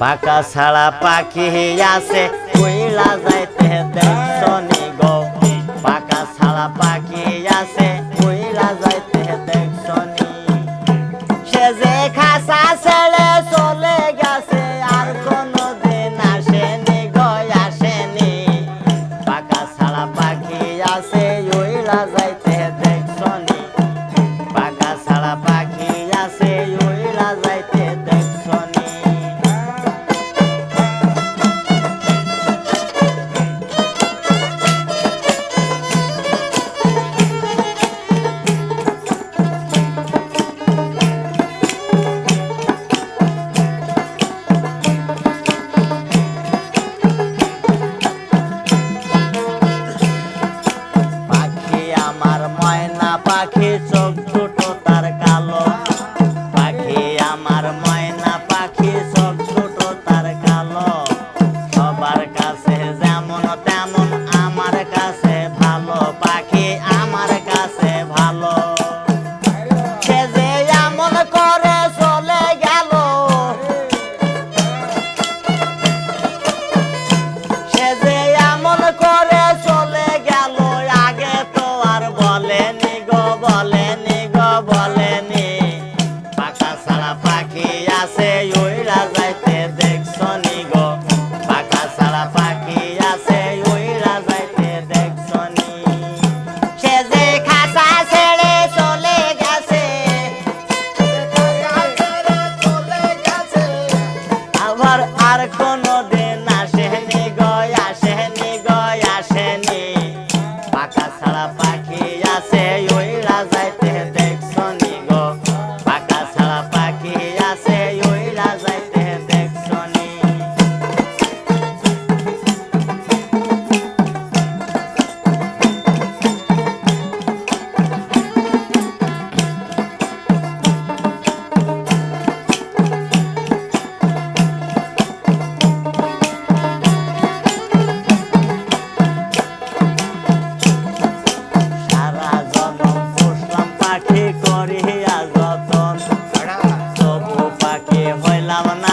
পাকা ছাড়া পাখি আছে কইলা যাইতে দেখছনি গো। পাকা পাখি আছে কইলা যাইতে দেখছনি। সে যে খাসা আমার ময়না পাখি চোখ আছে lavana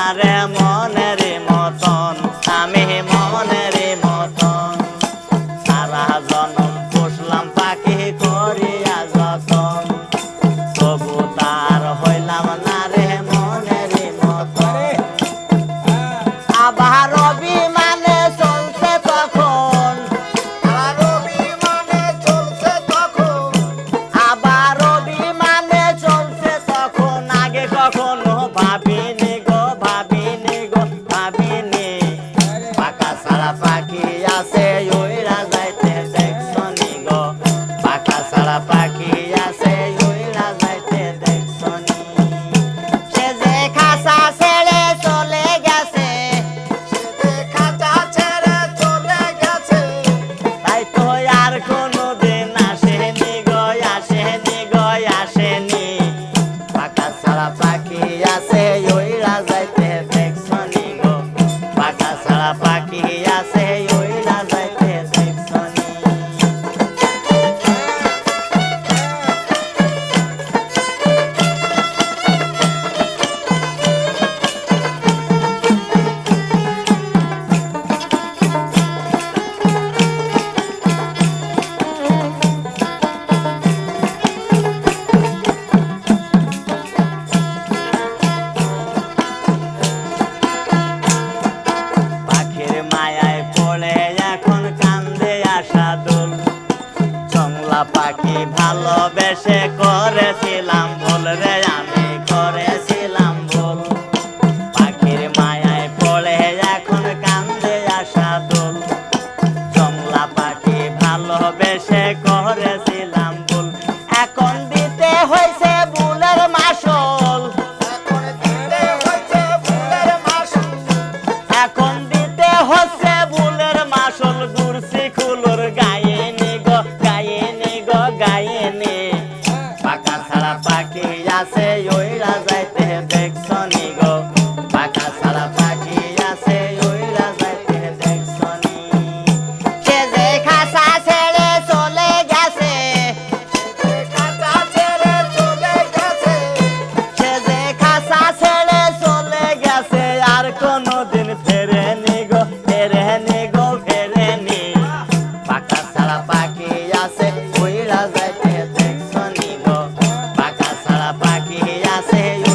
ya sé yo.